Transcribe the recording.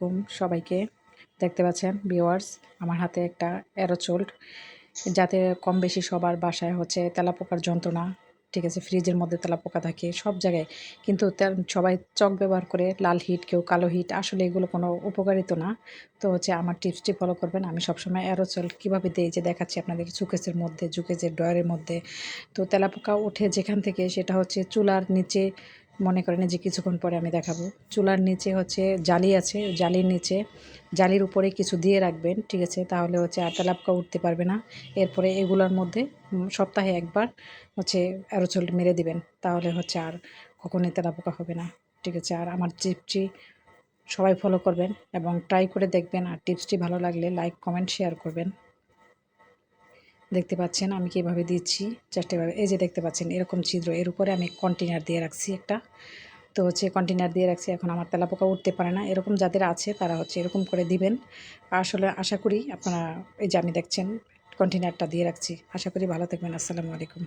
আলাইকুম সবাইকে দেখতে পাচ্ছেন ভিওয়ার্স আমার হাতে একটা অ্যারোচোল্ড যাতে কম বেশি সবার বাসায় হচ্ছে তেলাপোকার যন্ত্রণা, ঠিক আছে ফ্রিজের মধ্যে তেলাপোকা থাকে সব জায়গায়। কিন্তু সবাই চক ব্যবহার করে, লাল হিট কেউ কালো হিট আসলে এগুলো কোনো উপকারিত না। তো হচ্ছে আমার টিপসটি ফলো করবেন। আমি সবসময় অ্যারোচল কীভাবে দিই, যে দেখাচ্ছি আপনাদেরকে চুকেসের মধ্যে জুকেসের ডয়ারের মধ্যে। তো তেলাপোকা ওঠে যেখান থেকে, সেটা হচ্ছে চুলার নিচে মনে করেন যে কিছুক্ষণ পরে আমি দেখাবো। চুলার নিচে হচ্ছে জালি আছে, জালির নিচে, জালির উপরে কিছু দিয়ে রাখবেন, ঠিক আছে? তাহলে হচ্ছে আর তেলাপকা উঠতে পারবে না। এরপরে এগুলোর মধ্যে সপ্তাহে একবার হচ্ছে অ্যারোচল মেরে দিবেন, তাহলে হচ্ছে আর কখনোই তেলাপোকা হবে না, ঠিক আছে? আর আমার টিপসটি সবাই ফলো করবেন এবং ট্রাই করে দেখবেন। আর টিপসটি ভালো লাগলে লাইক কমেন্ট শেয়ার করবেন। দেখতে পাচ্ছেন, আমি কীভাবে দিচ্ছি? চেষ্টাভাবে এই যে দেখতে পাচ্ছেন, এরকম ছিদ্র, এর উপরে আমি কন্টেনার দিয়ে রাখছি একটা। তো হচ্ছে কন্টেনার দিয়ে রাখছি, এখন আমার তেলাপোকা উঠতে পারে না। এরকম যাদের আছে, তারা হচ্ছে এরকম করে দিবেন। আসলে আশা করি আপনারা, এই যে আমি দেখছেন কন্টেনারটা দিয়ে রাখছি। আশা করি ভালো থাকবেন, আসসালামু আলাইকুম।